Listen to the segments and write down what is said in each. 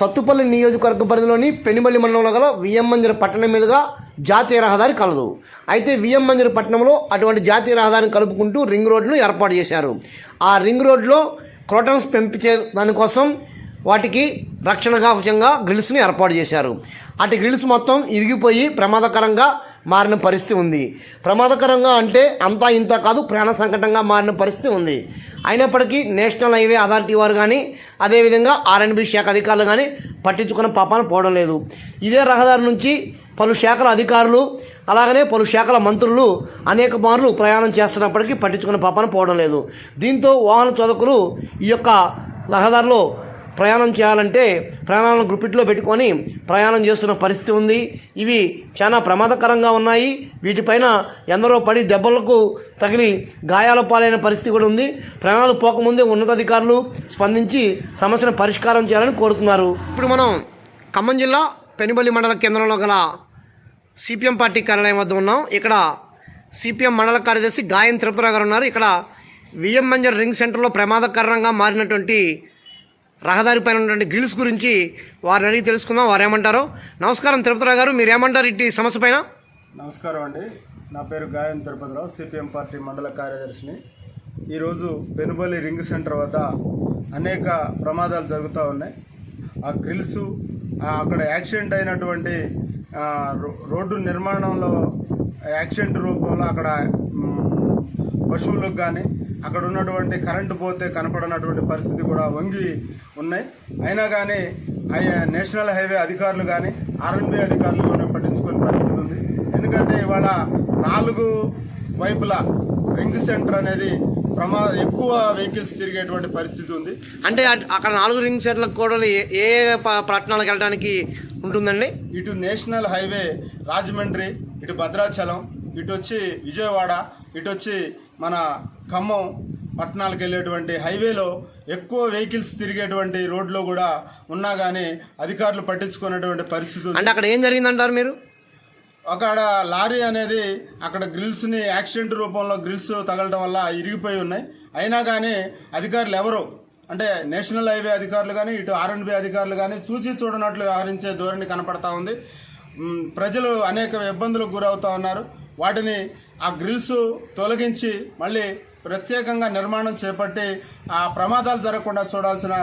సత్తుపల్లి నియోజకవర్గ పరిధిలోని పెనుమల్లి మండలంలో గల విఎం మంజర పట్టణం మీదుగా జాతీయ రహదారి కలదు. అయితే విఎం మంజర పట్టణంలో అటువంటి జాతీయ రహదారిని కలుపుకుంటూ రింగ్ రోడ్ను ఏర్పాటు చేశారు. ఆ రింగ్ రోడ్లో క్రోటన్స్ పెంపించే దానికోసం వాటికి రక్షణ కవచంగా గ్రిల్స్ని ఏర్పాటు చేశారు. అటు గ్రిల్స్ మొత్తం ఇరిగిపోయి ప్రమాదకరంగా మారిన పరిస్థితి ఉంది. ప్రమాదకరంగా అంటే అంతా ఇంత కాదు ప్రాణ సంకటంగా మారిన పరిస్థితి ఉంది. అయినప్పటికీ నేషనల్ హైవే అథారిటీ వారు కానీ అదేవిధంగా ఆర్ఎన్బి శాఖ అధికారులు కానీ పట్టించుకున్న పాపాన పోవడం లేదు. ఇదే రహదారి నుంచి పలు శాఖల అధికారులు అలాగనే పలు శాఖల మంత్రులు అనేక మార్లు ప్రయాణం చేస్తున్నప్పటికీ పట్టించుకున్న పాపాన పోవడం లేదు. దీంతో వాహన చోదకులు ఈ యొక్క రహదారిలో ప్రయాణం చేయాలంటే ప్రాణాలను గుప్పిట్లో పెట్టుకొని ప్రయాణం చేస్తున్న పరిస్థితి ఉంది. ఇవి చాలా ప్రమాదకరంగా ఉన్నాయి. వీటిపైన ఎందరో పడి దెబ్బలకు తగిలి గాయాల పాలైన పరిస్థితి కూడా ఉంది. ప్రాణాలు పోకముందే ఉన్నతాధికారులు స్పందించి సమస్యను పరిష్కారం చేయాలని కోరుతున్నారు. ఇప్పుడు మనం ఖమ్మం జిల్లా పెనుబల్లి మండల కేంద్రంలో గల సిపిఎం పార్టీ కార్యాలయం వద్ద ఉన్నాం. ఇక్కడ సిపిఎం మండల కార్యదర్శి గాయం తిరుపతిరావు గారు ఉన్నారు. ఇక్కడ విఎం మంజర్ రింగ్ సెంటర్లో ప్రమాదకరంగా మారినటువంటి రహదారి పైన ఉన్నటువంటి గ్రిల్స్ గురించి వారిని అడిగి తెలుసుకుందాం. వారు ఏమంటారో? నమస్కారం తిరుపతిరావు గారు. మీరు ఏమంటారు ఇట్టి సమస్య పైన? నమస్కారం అండి. నా పేరు గాయం తిరుపతిరావు సిపిఎం పార్టీ మండల కార్యదర్శిని. ఈరోజు పెనుబలి రింగ్ సెంటర్ వద్ద అనేక ప్రమాదాలు జరుగుతూ ఉన్నాయి. ఆ గ్రిల్స్ అక్కడ యాక్సిడెంట్ అయినటువంటి రో- రోడ్డు నిర్మాణంలో యాక్సిడెంట్ రూపంలో అక్కడ పశువులకు కానీ అక్కడ ఉన్నటువంటి కరెంటు పోతే కనపడనటువంటి పరిస్థితి కూడా వంగి ఉన్నాయి. అయినా కానీ నేషనల్ హైవే అధికారులు కానీ ఆర్ఎన్బి అధికారులు కూడా పట్టించుకునే పరిస్థితి ఉంది. ఎందుకంటే ఇవాళ నాలుగు వైపులా రింగ్ సెంటర్ అనేది ప్రమా ఎక్కువ వెహికల్స్ తిరిగేటువంటి పరిస్థితి ఉంది. అంటే అక్కడ నాలుగు రింగ్ సెట్లకు కూడా ఏ పట్టణాలకు వెళ్ళడానికి ఉంటుందండి? ఇటు నేషనల్ హైవే రాజమండ్రి ఇటు భద్రాచలం ఇటు వచ్చి విజయవాడ ఇటు వచ్చి మన ఖమ్మం పట్టణాలకు వెళ్ళేటువంటి హైవేలో ఎక్కువ వెహికల్స్ తిరిగేటువంటి రోడ్లో కూడా ఉన్నా కానీ అధికారులు పట్టించుకున్నటువంటి పరిస్థితి అంటే అక్కడ ఏం జరిగిందంటారు మీరు? అక్కడ లారీ అనేది అక్కడ గ్రిల్స్ని యాక్సిడెంట్ రూపంలో గ్రిల్స్ తగలడం వల్ల ఇరిగిపోయి ఉన్నాయి. అయినా కానీ అధికారులు ఎవరు? అంటే నేషనల్ హైవే అధికారులు కానీ ఇటు ఆర్ఎండ్బి అధికారులు కానీ చూచి చూడనట్లు వ్యవహరించే ధోరణి కనపడతా ఉంది. ప్రజలు అనేక ఇబ్బందులకు గురవుతా ఉన్నారు. వాటిని ఆ గ్రిల్స్ తొలగించి మళ్ళీ ప్రత్యేకంగా నిర్మాణం చేపట్టి ఆ ప్రమాదాలు జరగకుండా చూడాల్సిన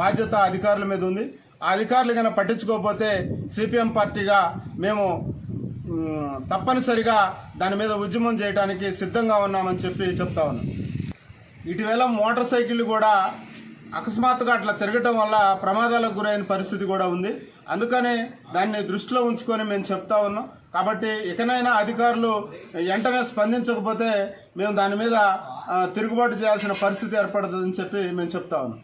బాధ్యత అధికారుల మీద ఉంది. ఆ అధికారులు కనుక పట్టించుకోకపోతే సిపిఎం పార్టీగా మేము తప్పనిసరిగా దాని మీద ఉద్యమం చేయడానికి సిద్ధంగా ఉన్నామని చెప్పి చెప్తా ఉన్నాం. ఇటీవల మోటార్ సైకిళ్ళు కూడా అకస్మాత్తుగా అట్లా తిరగటం వల్ల ప్రమాదాలకు గురైన పరిస్థితి కూడా ఉంది. అందుకనే దాన్ని దృష్టిలో ఉంచుకొని మేము చెప్తా ఉన్నాం. కాబట్టి ఇకనైనా అధికారులు వెంటనే స్పందించకపోతే మేము దాని మీద తిరుగుబాటు చేయాల్సిన పరిస్థితి ఏర్పడుతుందని చెప్పి మేము చెప్తా ఉన్నాం.